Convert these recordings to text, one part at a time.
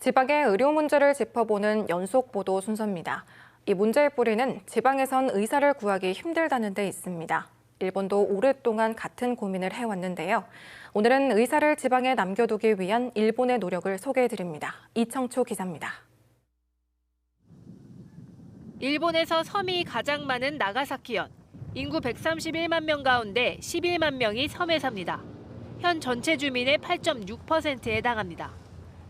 지방의 의료 문제를 짚어보는 연속 보도 순서입니다. 이 문제의 뿌리는 지방에선 의사를 구하기 힘들다는 데 있습니다. 일본도 오랫동안 같은 고민을 해왔는데요. 오늘은 의사를 지방에 남겨두기 위한 일본의 노력을 소개해드립니다. 이청초 기자입니다. 일본에서 섬이 가장 많은 나가사키현. 인구 131만 명 가운데 11만 명이 섬에 삽니다. 현 전체 주민의 8.6%에 해당합니다.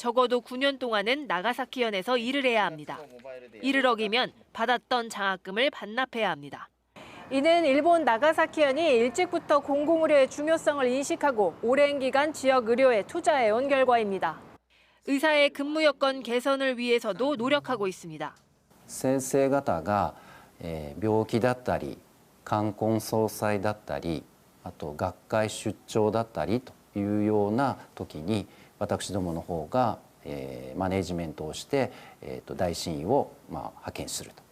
적어도 9년 동안은 나가사키현에서 일을 해야 합니다. 이를 어기면 받았던 장학금을 반납해야 합니다. 이는 일본 나가사키현이 일찍부터 공공의료의 중요성을 인식하고 오랜 기간 지역 의료에 투자해온 결과입니다. 의사의 근무 여건 개선을 위해서도 노력하고 있습니다. 先生方が、えー病気だったり冠婚葬祭だったりあと学会出張だったりというような時に 私どもの方が、えーマネジメントをして、えーと大臣医を、まあ、派遣すると。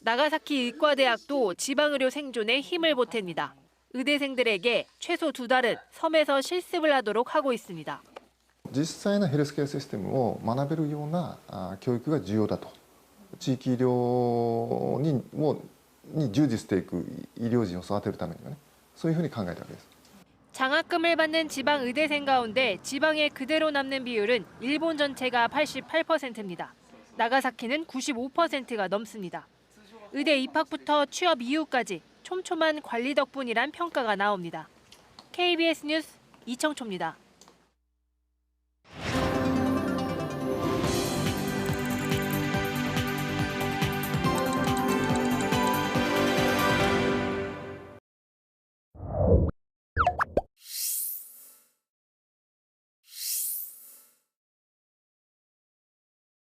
나가사키 의과대학도 지방의료 생존에 힘을 보탭니다. 의대생들에게 최소 두 달은 섬에서 실습을 하도록 하고 있습니다. 実際のヘルスケアシステムを学べるようなあ教育が重要だと地域医療にもに従事していく医療人を育てるためにはねそういうふうに考えたわけです。 장학금을 받는 지방 의대생 가운데 지방에 그대로 남는 비율은 일본 전체가 88%입니다. 나가사키는 95%가 넘습니다. 의대 입학부터 취업 이후까지 촘촘한 관리 덕분이란 평가가 나옵니다. KBS 뉴스 이청초입니다.